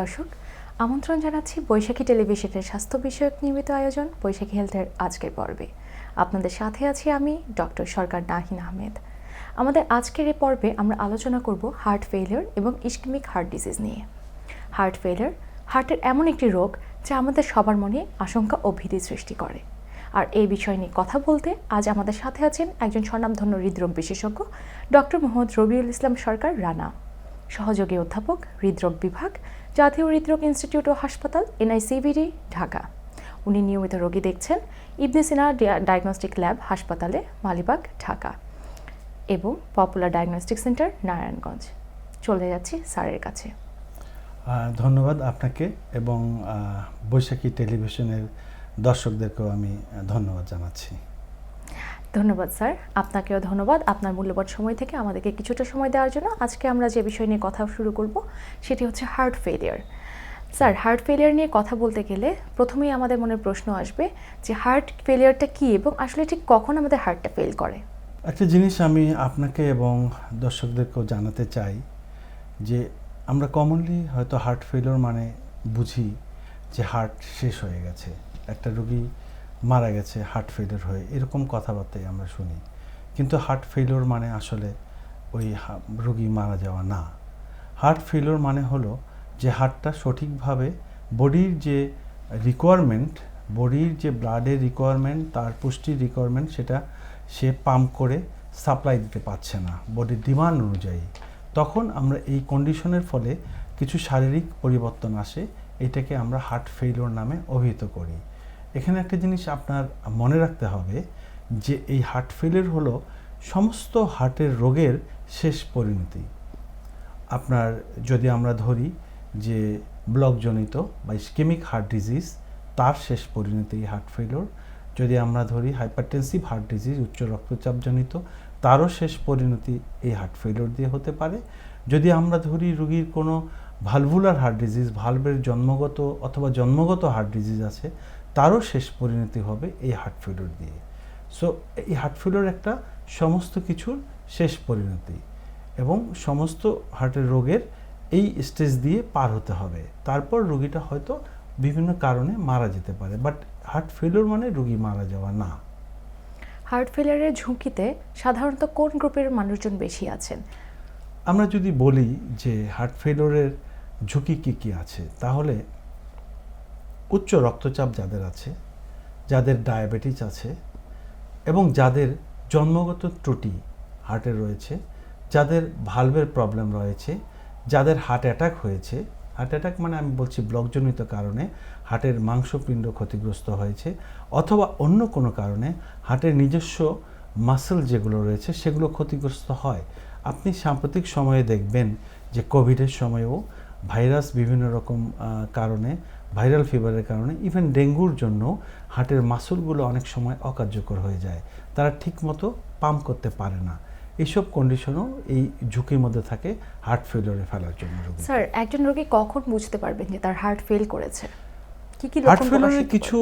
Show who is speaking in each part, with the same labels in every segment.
Speaker 1: দর্শক, আমন্ত্রণ জানাচ্ছি বৈশাখী টেলিভিশনের স্বাস্থ্য বিষয়ক নিয়মিত আয়োজন বৈশাখী হেলথের আজকের পর্বে। আপনাদের সাথে আছি আমি, ডক্টর সরকার নাহিন আহমেদ। আমাদের আজকের এ পর্বে আমরা আলোচনা করব হার্ট ফেলিয়ার এবং ইস্কেমিক হার্ট ডিজিজ নিয়ে। হার্ট ফেলিয়ার হার্টের এমন একটি রোগ যা আমাদের সবার মনে আশঙ্কা ও ভীতি সৃষ্টি করে। আর এই বিষয় নিয়ে কথা বলতে আজ আমাদের সাথে আছেন একজন স্বনামধন্য হৃদরোগ বিশেষজ্ঞ, ডক্টর মোহাম্মদ রবিউল ইসলাম সরকার, রানা। সহযোগী অধ্যাপক, হৃদরোগ বিভাগ জাতীয় হৃদরোগ ইনস্টিটিউট ও হাসপাতাল এনআইসিবিডি ঢাকা। উনি নিয়মিত রোগী দেখছেন ইবনে সিনা ডায়াগনস্টিক ল্যাব হাসপাতালে, মালিবাগ, ঢাকা এবং পপুলার ডায়াগনস্টিক সেন্টার, নারায়ণগঞ্জ। চলে যাচ্ছি স্যারের কাছে।
Speaker 2: ধন্যবাদ আপনাকে এবং বৈশাখী টেলিভিশনের দর্শকদেরকেও আমি ধন্যবাদ জানাচ্ছি।
Speaker 1: ধন্যবাদ, স্যার। আপনাকেও ধন্যবাদ। আপনার মূল্যবান সময় থেকে আমাদেরকে কিছুটা সময় দেওয়ার জন্য আজকে আমরা যে বিষয় নিয়ে কথা শুরু করব, সেটি হচ্ছে heart failure sir heart failure নিয়ে কথা বলতে গেলে প্রথমেই আমাদের মনে প্রশ্ন আসবে যে হার্ট ফেলিয়ারটা কী এবং আসলে ঠিক কখন আমাদের হার্টটা ফেল করে?
Speaker 2: একটা জিনিস আমি আপনাকে এবং দর্শকদেরকেও জানাতে চাই যে আমরা কমনলি হয়তো হার্ট ফেলিওর মানে বুঝি যে হার্ট শেষ হয়ে গেছে। একটা রোগী মারা গেছে হার্ট ফেলিওর হয়ে, এরকম কথাবার্তাই আমরা শুনি। কিন্তু হার্ট ফেলিওর মানে আসলে ওই রোগী মারা যাওয়া না। হার্ট ফেলিওর মানে হলো যে হার্টটা সঠিকভাবে বডির যে রিকোয়ারমেন্ট বডির যে ব্লাডের রিকোয়ারমেন্ট তার পুষ্টির রিকোয়ারমেন্ট সেটা সে পাম্প করে সাপ্লাই দিতে পারছে না বডির ডিমান্ড অনুযায়ী। তখন আমরা এই কন্ডিশনের ফলে কিছু শারীরিক পরিবর্তন আসে, এটাকে আমরা হার্ট ফেলিওর নামে অভিহিত করি। এখানে একটা জিনিস আপনার মনে রাখতে হবে যে এই হার্ট ফেলিওর হলো সমস্ত হার্টের রোগের শেষ পরিণতি। আপনার যদি আমরা ধরি যে ব্লকজনিত বা স্কেমিক হার্ট ডিজিজ তার শেষ পরিণতি এই হার্ট ফেলিওর যদি আমরা ধরি হাইপারটেনসিভ হার্ট ডিজিজ উচ্চ রক্তচাপজনিত, তারও শেষ পরিণতি এই হার্ট ফেলিওর দিয়ে হতে পারে। যদি আমরা ধরি রোগীর কোনো ভালভুলার হার্ট ডিজিজ ভালভের জন্মগত অথবা জন্মগত হার্ট ডিজিজ আছে তারও শেষ পরিণতি হবে এই হার্ট ফেলিওর দিয়ে। সো এই হার্ট ফেলিওর একটা সমস্ত কিছুর শেষ পরিণতি এবং সমস্ত হার্টের রোগের এই স্টেজ দিয়ে পার হতে হবে। তারপর রোগীটা হয়তো বিভিন্ন কারণে মারা যেতে পারে বাট হার্ট ফেলিওর মানে রোগী মারা যাওয়া না।
Speaker 1: হার্ট ফেলিয়ারের ঝুঁকিতে সাধারণত কোন গ্রুপের মানুষজন বেশি আছেন?
Speaker 2: আমরা যদি বলি যে হার্ট ফেলিওরের ঝুঁকি কী কী আছে তাহলে উচ্চ রক্তচাপ যাদের আছে, যাদের ডায়াবেটিস আছে এবং যাদের জন্মগত ত্রুটি হার্টের রয়েছে, যাদের ভালভের প্রবলেম রয়েছে, যাদের হার্ট অ্যাটাক হয়েছে হার্ট অ্যাটাক মানে আমি বলছি ব্লকজনিত কারণে হার্টের মাংসপিণ্ড ক্ষতিগ্রস্ত হয়েছে অথবা অন্য কোনো কারণে হার্টের নিজস্ব মাসেল যেগুলো রয়েছে সেগুলো ক্ষতিগ্রস্ত হয়। আপনি সাম্প্রতিক সময়ে দেখবেন যে কোভিডের সময়েও ভাইরাস বিভিন্ন রকম কারণে ভাইরাল ফিভারের কারণে ইভেন ডেঙ্গুর জন্য হার্টের মাসুলগুলো অনেক সময় অকার্যকর হয়ে যায়। তারা ঠিকমতো পাম্প করতে পারে না। এইসব কন্ডিশনও এই ঝুঁকির মধ্যে থাকে হার্ট ফেলিওরে ফেলার জন্য
Speaker 1: স্যার একজন রোগী কখন বুঝতে পারবেন যে তার হার্ট ফেল করেছে?
Speaker 2: হার্ট ফেলিওরের কিছু?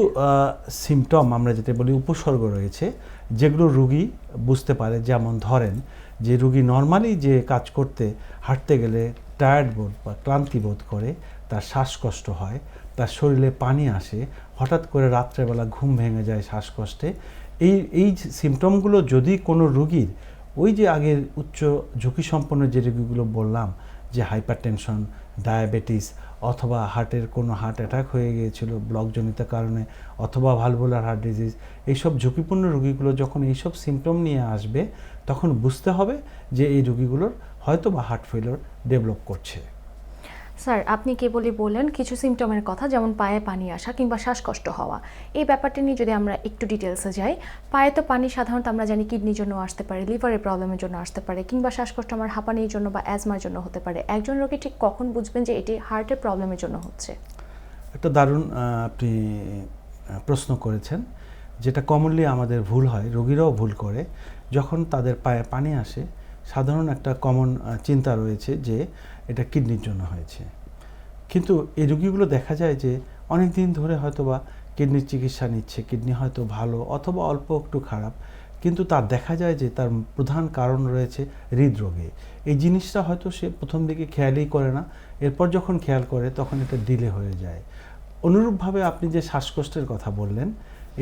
Speaker 2: সিমটম আমরা যেটা বলি উপসর্গ রয়েছে যেগুলো রুগী বুঝতে পারে। যেমন ধরেন যে রুগী নর্মালি যে কাজ করতে হাঁটতে গেলে টায়ার্ড বোধ বা ক্লান্তি বোধ করে তার শ্বাসকষ্ট হয় তার শরীরে পানি আসে, হঠাৎ করে রাত্রেবেলা ঘুম ভেঙে যায় শ্বাসকষ্টে। এই এই সিমটমগুলো যদি কোনো রুগীর, ওই যে আগের উচ্চ ঝুঁকি সম্পন্ন যে রোগীগুলো বললাম, যে হাইপারটেনশন ডায়াবেটিস অথবা হার্টের কোনো হার্ট অ্যাটাক হয়ে গিয়েছিল ব্লকজনিত কারণে অথবা ভালভুলার হার্ট ডিজিজ এইসব ঝুঁকিপূর্ণ রোগীগুলো যখন এইসব সিমটম নিয়ে আসবে, তখন বুঝতে হবে যে এই রোগীগুলোর হয়তো বা হার্ট ফেলিওর ডেভেলপ করছে।
Speaker 1: স্যার, আপনি কেবলই বললেন কিছু সিমটমের কথা, যেমন পায়ে পানি আসা কিংবা শ্বাসকষ্ট হওয়া। এই ব্যাপারটা নিয়ে যদি আমরা একটু ডিটেলসে যাই, পায়ে তো পানি সাধারণত আমরা জানি কিডনির জন্য আসতে পারে লিভারের প্রবলেমের জন্য আসতে পারে, কিংবা শ্বাসকষ্ট আমার হাঁপানির জন্য বা অ্যাজমার জন্য হতে পারে। একজন রোগী ঠিক কখন বুঝবেন যে এটি হার্টের প্রবলেমের জন্য হচ্ছে?
Speaker 2: একটা দারুণ আপনি প্রশ্ন করেছেন, যেটা কমনলি আমাদের ভুল হয়, রোগীরাও ভুল করে। যখন তাদের পায়ে পানি আসে সাধারণ একটা কমন চিন্তা রয়েছে যে এটা কিডনির জন্য হয়েছে। কিন্তু এই রুগীগুলো দেখা যায় যে অনেক দিন ধরে হয়তো বা কিডনির চিকিৎসা নিচ্ছে, কিডনি হয়তো ভালো অথবা অল্প একটু খারাপ, কিন্তু তার দেখা যায় যে তার প্রধান কারণ রয়েছে হৃদরোগে। এই জিনিসটা হয়তো সে প্রথম দিকে খেয়ালই করে না, এরপর যখন খেয়াল করে তখন এটা ডিলে হয়ে যায়। অনুরূপভাবে আপনি যে শ্বাসকষ্টের কথা বললেন,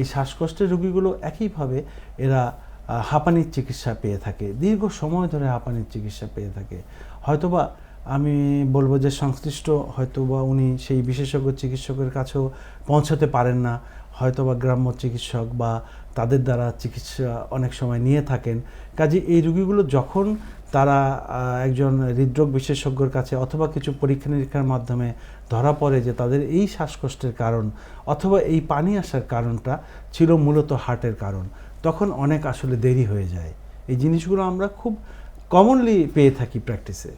Speaker 2: এই শ্বাসকষ্টের রোগীগুলো একইভাবে এরা হাঁপানির চিকিৎসা পেয়ে থাকে। দীর্ঘ সময় ধরে হাঁপানির চিকিৎসা পেয়ে থাকে। হয়তোবা আমি বলব যে সংশ্লিষ্ট হয়তোবা উনি সেই বিশেষজ্ঞ চিকিৎসকের কাছেও পৌঁছাতে পারেন না। হয়তোবা গ্রাম্য চিকিৎসক বা তাদের দ্বারা চিকিৎসা অনেক সময় নিয়ে থাকেন। কাজে এই রুগীগুলো যখন তারা একজন হৃদরোগ বিশেষজ্ঞর কাছে অথবা কিছু পরীক্ষা নিরীক্ষার মাধ্যমে ধরা পড়ে যে তাদের এই শ্বাসকষ্টের কারণ অথবা এই পানি আসার কারণটা ছিল মূলত হার্টের কারণ। তখন অনেক আসলে দেরি হয়ে যায়। এই জিনিসগুলো আমরা খুব কমনলি পেয়ে থাকি প্র্যাকটিসে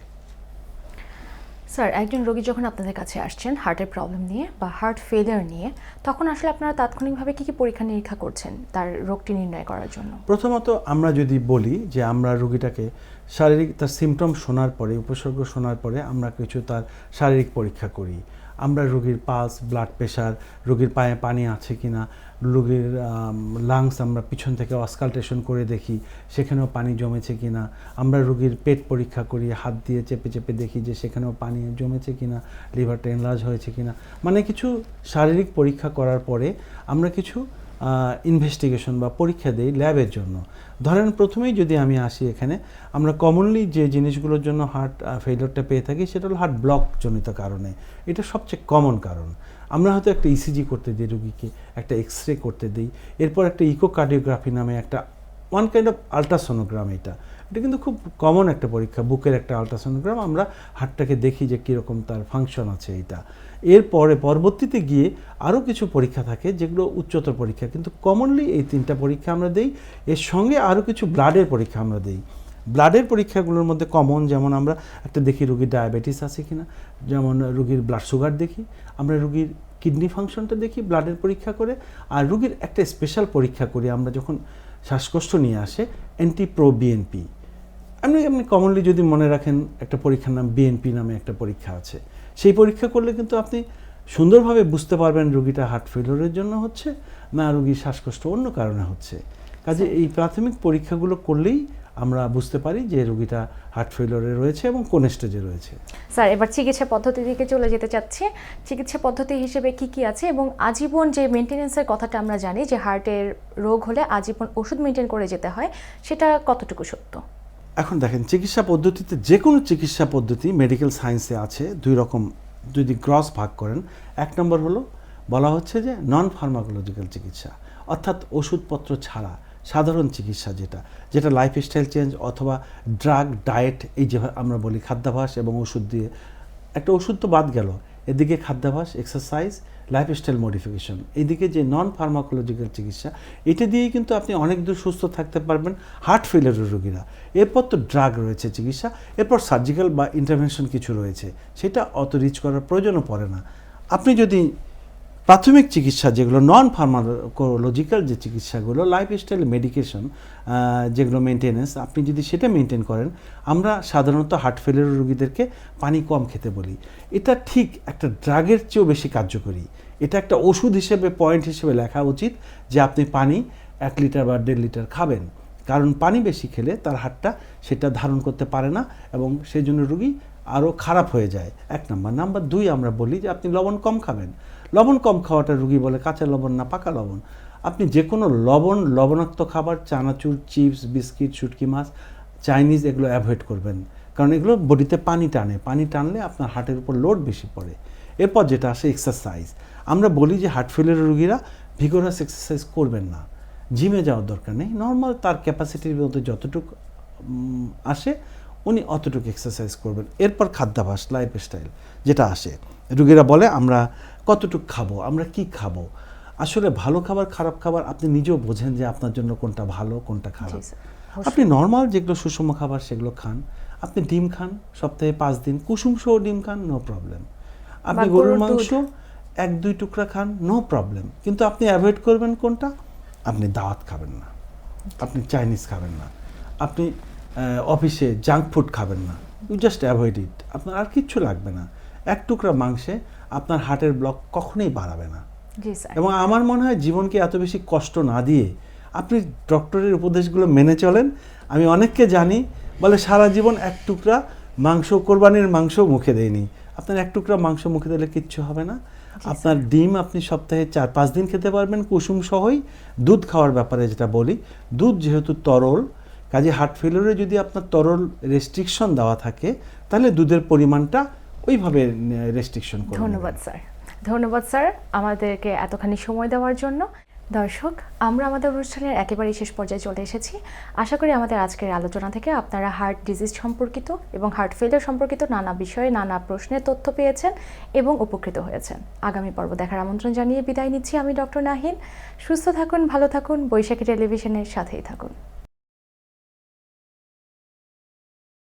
Speaker 1: স্যার একজন রোগী যখন আপনাদের কাছে আসছেন হার্টের প্রবলেম নিয়ে বা হার্ট ফেলিয়ার নিয়ে তখন আসলে আপনারা তাৎক্ষণিকভাবে কী কী পরীক্ষা নিরীক্ষা করছেন তার রোগটি নির্ণয় করার জন্য?
Speaker 2: প্রথমত আমরা যদি বলি যে আমরা রোগীটাকে শারীরিক তার সিমটম শোনার পরে, উপসর্গ শোনার পরে আমরা কিছু তার শারীরিক পরীক্ষা করি। আমরা রোগীর পালস ব্লাড প্রেশার রোগীর পায়ে পানি আছে কি না রোগীর লাংস আমরা পিছন থেকে অসকালটেশন করে দেখি, সেখানেও পানি জমেছে কি না আমরা রোগীর পেট পরীক্ষা করি, হাত দিয়ে চেপে চেপে দেখি যে সেখানেও পানি জমেছে কি না লিভারটা এনলার্জ হয়েছে কি না মানে কিছু শারীরিক পরীক্ষা করার পরে আমরা কিছু ইনভেস্টিগেশন বা পরীক্ষা দেই ল্যাবের জন্য। ধরেন প্রথমেই যদি আমি আসি এখানে, আমরা কমনলি যে জিনিসগুলোর জন্য হার্ট ফেলিওরটা পেয়ে থাকি সেটা হলো হার্ট ব্লক জনিত কারণে। এটা সবচেয়ে কমন কারণ। আমরা হয়তো একটা ইসিজি করতে দিই, রুগীকে একটা এক্স রে করতে দিই। এরপর একটা ইকোকার্ডিওগ্রাফি নামে একটা ওয়ান কাইন্ড অফ আলট্রাসোনোগ্রাম এটা। এটা কিন্তু খুব কমন একটা পরীক্ষা, বুকের একটা আলট্রাসোনোগ্রাম আমরা হার্টটাকে দেখি যে কীরকম তার ফাংশন আছে এটা এরপরে পরবর্তীতে গিয়ে আরও কিছু পরীক্ষা থাকে যেগুলো উচ্চতর পরীক্ষা, কিন্তু কমনলি এই তিনটা পরীক্ষা আমরা দেই। এর সঙ্গে আরও কিছু ব্লাডের পরীক্ষা আমরা দেই। ব্লাডের পরীক্ষাগুলোর মধ্যে কমন যেমন আমরা একটা দেখি রুগীর ডায়াবেটিস আছে কিনা, যেমন রুগীর ব্লাড সুগার দেখি, আমরা রুগীর কিডনি ফাংশনটা দেখি ব্লাডের পরীক্ষা করে, আর রুগীর একটা স্পেশাল পরীক্ষা করি, আমরা যখন শ্বাসকষ্ট নিয়ে আসে অ্যান্টি প্রো বিএনপি আপনি আপনি কমনলি যদি মনে রাখেন একটা পরীক্ষার নাম বিএনপি নামে একটা পরীক্ষা আছে, সেই পরীক্ষা করলে কিন্তু আপনি সুন্দরভাবে বুঝতে পারবেন রুগীটা হার্ট ফেলিওরের জন্য হচ্ছে না রুগীর শ্বাসকষ্ট অন্য কারণে হচ্ছে। কাজে এই প্রাথমিক পরীক্ষাগুলো করলেই আমরা বুঝতে পারি যে রুগীটা হার্ট ফেলিওরে রয়েছে এবং কোন স্টেজে রয়েছে।
Speaker 1: স্যার, এবার চিকিৎসা পদ্ধতি দিকে চলে যেতে চাচ্ছি। চিকিৎসা পদ্ধতি হিসেবে কি কি আছে এবং আজীবন যে মেনটেনেন্সের কথাটা আমরা জানি যে হার্টের রোগ হলে আজীবন ওষুধ মেনটেন করে যেতে হয়, সেটা কতটুকু সত্য?
Speaker 2: এখন দেখেন, চিকিৎসা পদ্ধতিতে যে কোনো চিকিৎসা পদ্ধতি মেডিকেল সায়েন্সে আছে, দুই রকম যদি ক্রস ভাগ করেন। এক নম্বর হলো, বলা হচ্ছে যে নন ফার্মাকোলজিক্যাল চিকিৎসা, অর্থাৎ ওষুধপত্র ছাড়া সাধারণ চিকিৎসা যেটা যেটা লাইফস্টাইল চেঞ্জ অথবা ড্রাগ ডায়েট এই যে আমরা বলি খাদ্যাভ্যাস এবং ওষুধ দিয়ে। একটা ওষুধ তো বাদ গেল এদিকে খাদ্যাভাস এক্সারসাইজ লাইফস্টাইল মডিফিকেশন এদিকে যে নন ফার্মাকোলজিক্যাল চিকিৎসা, এটা দিয়েই কিন্তু আপনি অনেক দূর সুস্থ থাকতে পারবেন হার্ট ফেলিয়ারের রোগীরা। এরপর তো ড্রাগ রয়েছে চিকিৎসা, এরপর সার্জিক্যাল বা ইন্টারভেনশন কিছু রয়েছে। সেটা অত রিচ করার প্রয়োজনও পড়ে না। আপনি যদি প্রাথমিক চিকিৎসা যেগুলো নন ফার্মাকোলজিক্যাল যে চিকিৎসাগুলো লাইফস্টাইল মেডিকেশন যেগুলো মেনটেনেন্স আপনি যদি সেটা মেনটেন করেন, আমরা সাধারণত হার্ট ফেলিয়ার রোগীদেরকে পানি কম খেতে বলি। এটা ঠিক একটা ড্রাগের চেয়েও বেশি কার্যকরী। এটা একটা ওষুধ হিসেবে পয়েন্ট হিসেবে লেখা উচিত যে আপনি পানি এক লিটার বা দেড় লিটার খাবেন। কারণ পানি বেশি খেলে তার হাটটা সেটা ধারণ করতে পারে না এবং সেই জন্য রুগী আরও খারাপ হয়ে যায়। এক নাম্বার। নাম্বার দুই আমরা বলি যে আপনি লবণ কম খাবেন। লবণ কম খাওয়াটা রুগী বলে কাঁচা লবণ না পাকা লবণ। আপনি যে কোনো লবণ, লবণাক্ত খাবার, চানাচুর, চিপস, বিস্কিট, শুটকি মাছ, চাইনিজ এগুলো অ্যাভয়েড করবেন। কারণ এগুলো বডিতে পানি টানে। পানি টানলে আপনার হার্টের উপর লোড বেশি পড়ে। এরপর যেটা আসে এক্সারসাইজ। আমরা বলি যে হার্ট ফেলিয়ার রুগীরা ভিগোরাস এক্সারসাইজ করবেন না। জিমে যাওয়ার দরকার নেই। নর্মাল তার ক্যাপাসিটির মধ্যে যতটুকু আসে উনি অতটুকু এক্সারসাইজ করবেন। এরপর খাদ্যাভ্যাস লাইফস্টাইল যেটা আসে। রুগীরা বলে আমরা কতটুকু খাব? আমরা কি খাব? আসলে ভালো খাবার খারাপ খাবার আপনি নিজেও বোঝেন যে আপনার জন্য কোনটা ভালো কোনটা খারাপ। আপনি নর্মাল যেগুলো সুষম খাবার সেগুলো খান। আপনি ডিম খান সপ্তাহে পাঁচ দিন। কুসুম সহ ডিম খান নো প্রবলেম আপনি
Speaker 1: গরুর
Speaker 2: মাংস এক দুই টুকরা খান নো প্রবলেম কিন্তু আপনি অ্যাভয়েড করবেন কোনটা? আপনি দাওয়াত খাবেন না। আপনি চাইনিজ খাবেন না। আপনি অফিসে জাঙ্ক ফুড খাবেন না। ইউ জাস্ট অ্যাভয়েড ইট আপনার আর কিচ্ছু লাগবে না। এক টুকরা মাংসে আপনার হার্টের ব্লক কখনোই বাড়াবে না। এবং আমার মনে হয় জীবনকে এত বেশি কষ্ট না দিয়ে আপনি ডক্টরের উপদেশগুলো মেনে চলেন। আমি অনেককে জানি বলে সারা জীবন এক টুকরা মাংস কোরবানির মাংস মুখে দেয়নি। আপনার এক টুকরা মাংস মুখে দিলে কিচ্ছু হবে না। আপনার ডিম আপনি সপ্তাহে চার পাঁচ দিন খেতে পারবেন। কুসুম সহই দুধ খাওয়ার ব্যাপারে যেটা বলি। দুধ যেহেতু তরল কাজে হার্ট ফেলিওরে যদি আপনার তরল রেস্ট্রিকশন দেওয়া থাকে তাহলে দুধের পরিমাণটা ওইভাবে রেস্ট্রিকশন করে
Speaker 1: ধন্যবাদ স্যার। ধন্যবাদ স্যার আমাদেরকে এতখানি সময় দেওয়ার জন্য। দর্শক আমরা আমাদের অনুষ্ঠানের একেবারেই শেষ পর্যায়ে চলে এসেছি। আশা করি আমাদের আজকের আলোচনা থেকে আপনারা হার্ট ডিজিজ সম্পর্কিত এবং হার্ট ফেলিয়ার সম্পর্কিত নানা বিষয়ে নানা প্রশ্নের তথ্য পেয়েছেন এবং উপকৃত হয়েছেন। আগামী পর্ব দেখার আমন্ত্রণ জানিয়ে বিদায় নিচ্ছি আমি ডক্টর নাহিন। সুস্থ থাকুন ভালো থাকুন বৈশাখী টেলিভিশনের সাথেই থাকুন।